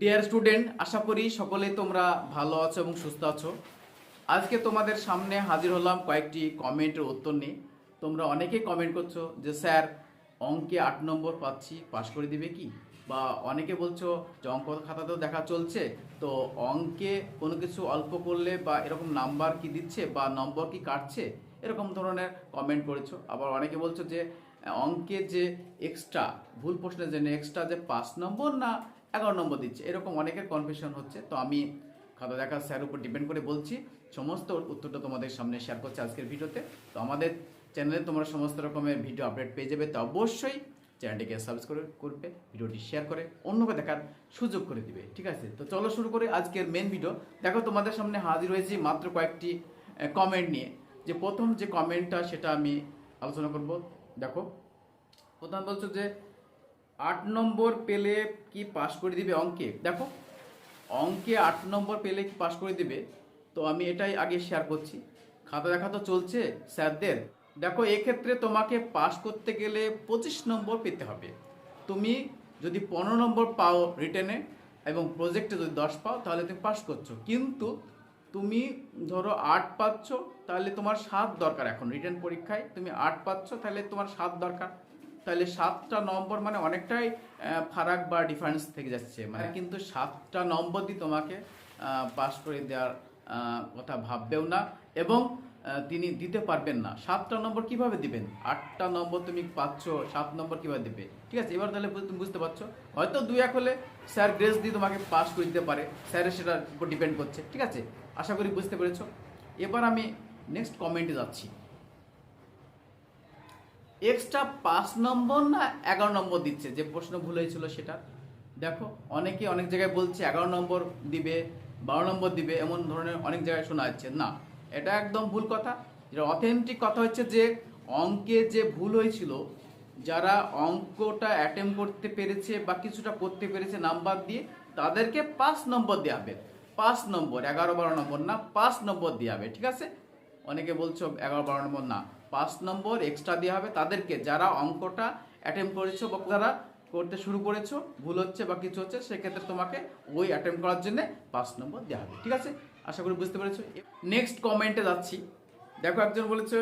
Dear student আশা করি সকলেই তোমরা ভালো আছো এবং সুস্থ আছো। আজকে তোমাদের সামনে হাজির হলাম কয়েকটি কমেন্টের উত্তর নিয়ে। তোমরা অনেকেই কমেন্ট করছ যে, স্যার, অঙ্কে আট নম্বর পাচ্ছি, পাশ করে দিবে কি? বা অনেকে বলছো যে, অঙ্ক খাতাতেও দেখা চলছে। তো অঙ্কে কোনো কিছু অল্প করলে বা এরকম নাম্বার কি দিচ্ছে বা নম্বর কি কাটছে, এরকম ধরনের কমেন্ট করেছ। আবার অনেকে বলছো যে, অঙ্কে যে এক্সট্রা ভুল প্রশ্নের জন্য এক্সট্রা যে পাঁচ নম্বর না এগারো নম্বর দিচ্ছে। এরকম অনেকের কনফিউশন হচ্ছে। তো আমি খাতা দেখা স্যার উপর ডিপেন্ড করে বলছি, সমস্ত উত্তরটা তোমাদের সামনে শেয়ার করছি আজকের ভিডিওতে। তো আমাদের চ্যানেলে তোমরা সমস্ত রকমের ভিডিও আপডেট পেয়ে যাবে। তো অবশ্যই চ্যানেলটিকে সাবস্ক্রাইব করবে, ভিডিওটি শেয়ার করে, অন্যকে দেখার সুযোগ করে দিবে। ঠিক আছে? তো চলো শুরু করে আজকের মেন ভিডিও দেখো, তোমাদের সামনে হাজির হয়েছি মাত্র কয়েকটি কমেন্ট নিয়ে। যে প্রথম যে কমেন্টটা সেটা আমি আলোচনা করব। দেখো প্রথম বলছো যে আট নম্বর পেলে কি পাশ করে দিবে অঙ্কে? দেখো, অঙ্কে আট নম্বর পেলে কি পাশ করে দিবে? তো আমি এটাই আগে শেয়ার করছি। খাতা দেখা তো চলছে স্যারদের। দেখো, এক্ষেত্রে তোমাকে পাশ করতে গেলে পঁচিশ নম্বর পেতে হবে। তুমি যদি পনেরো নম্বর পাও রিটেনে এবং প্রজেক্টে যদি দশ পাও, তাহলে তুমি পাস করছ। কিন্তু তুমি ধরো আট পাচ্ছ, তাহলে তোমার সাত দরকার এখন। রিটেন পরীক্ষায় তুমি আট পাচ্ছ, তাহলে তোমার সাত দরকার। তাহলে সাতটা নম্বর মানে অনেকটাই ফারাক বা ডিফারেন্স থেকে যাচ্ছে। মানে কিন্তু সাতটা নম্বর দিয়ে তোমাকে পাস করে দেওয়ার কথা ভাববেও না এবং তিনি দিতে পারবেন না। সাতটা নম্বর কীভাবে দিবেন? আটটা নম্বর তুমি পাচ্ছ সাত নম্বর কীভাবে দেবে? ঠিক আছে এবার তাহলে তুমি বুঝতে পারছ। হয়তো দুই এক হলে স্যার গ্রেস দিয়ে তোমাকে পাস করে দিতে পারে। স্যারের সেটার উপর ডিপেন্ড করছে। ঠিক আছে আশা করি বুঝতে পেরেছ। এবার আমি নেক্সট কমেন্টে যাচ্ছি। এক্সট্রা পাঁচ নম্বর না এগারো নম্বর দিচ্ছে? যে প্রশ্ন ভুল হয়েছিল সেটা। দেখো, অনেকে অনেক জায়গায় বলছে এগারো নম্বর দিবে, বারো নম্বর দিবে, এমন ধরনের অনেক জায়গায় শোনা যাচ্ছে। না, এটা একদম ভুল কথা। যেটা অথেন্টিক কথা হচ্ছে যে, অঙ্কে যে ভুল হয়েছিল, যারা অঙ্কটা অ্যাটেম্প করতে পেরেছে বা কিছুটা করতে পেরেছে নাম্বার দিয়ে, তাদেরকে পাঁচ নম্বর দেওয়া হবে। পাঁচ নম্বর, এগারো বারো নম্বর না, পাঁচ নম্বর দেওয়া হবে, ঠিক আছে? অনেকে বলছো এগারো বারো নম্বর না। পাঁচ নম্বর এক্সট্রা দেওয়া হবে তাদেরকে, যারা অঙ্কটা অ্যাটেম্প করেছ বা যারা করতে শুরু করেছ, ভুল হচ্ছে বা কিছু হচ্ছে, সেক্ষেত্রে তোমাকে ওই অ্যাটেম্প করার জন্য পাঁচ নম্বর দেওয়া হবে, ঠিক আছে? আশা করি বুঝতে পেরেছ। নেক্সট কমেন্টে যাচ্ছি। দেখো একজন বলেছে,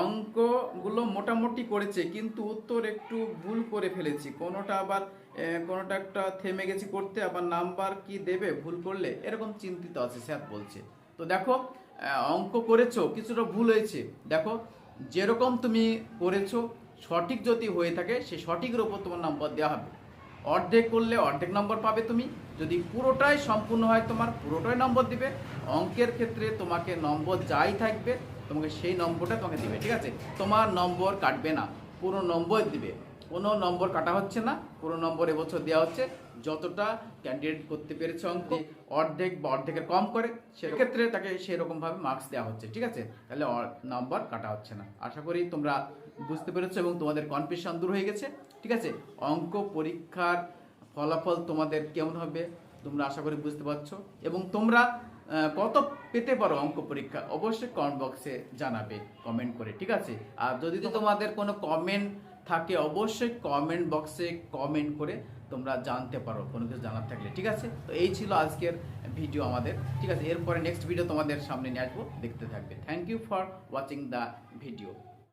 অঙ্কগুলো মোটামুটি করেছে, কিন্তু উত্তর একটু ভুল করে ফেলেছি। কোনোটা আবার কোনোটা একটা থেমে গেছি করতে, আবার নাম্বার কি দেবে ভুল করলে? এরকম চিন্তিত আছে স্যার বলছে। তো দেখো অঙ্ক করেছ, কিছুটা ভুল হয়েছে। দেখো, যেরকম তুমি করেছ, সঠিক যদি হয়ে থাকে, সেই সঠিকের ওপর তোমার নম্বর দেওয়া হবে। অর্ধেক করলে অর্ধেক নম্বর পাবে তুমি। যদি পুরোটাই সম্পূর্ণ হয় তোমার, পুরোটাই নম্বর দিবে। অঙ্কের ক্ষেত্রে তোমাকে নম্বর যাই থাকবে, তোমাকে সেই নম্বরটা তোমাকে দিবে, ঠিক আছে? তোমার নম্বর কাটবে না, পুরো নম্বর দিবে। কোনো নম্বর কাটা হচ্ছে না কোনো নম্বর এবছর দেওয়া হচ্ছে। যতটা ক্যান্ডিডেট করতে পেরেছে অঙ্কে অর্ধেক বা অর্ধেকের কম করে সেক্ষেত্রে তাকে সেরকমভাবে মার্কস দেওয়া হচ্ছে ঠিক আছে? তাহলে নম্বর কাটা হচ্ছে না। আশা করি তোমরা বুঝতে পেরেছ এবং তোমাদের কনফিউশন দূর হয়ে গেছে ঠিক আছে? অঙ্ক পরীক্ষার ফলাফল তোমাদের কেমন হবে তোমরা আশা করি বুঝতে পারছ। এবং তোমরা কত পেতে পারো অঙ্ক পরীক্ষা অবশ্যই কমেন্ট বক্সে জানাবে কমেন্ট করে ঠিক আছে? আর যদি তোমাদের কোনো কমেন্ট থাকে অবশ্যই কমেন্ট বক্সে কমেন্ট করে তোমরা জানতে পারো, কোনো কিছু জানার থাকলে, ঠিক আছে? তো এই ছিল আজকের ভিডিও আমাদের, ঠিক আছে? এরপরে নেক্সট ভিডিও তোমাদের সামনে নিয়ে আসব, দেখতে থাকবে। Thank you for watching the video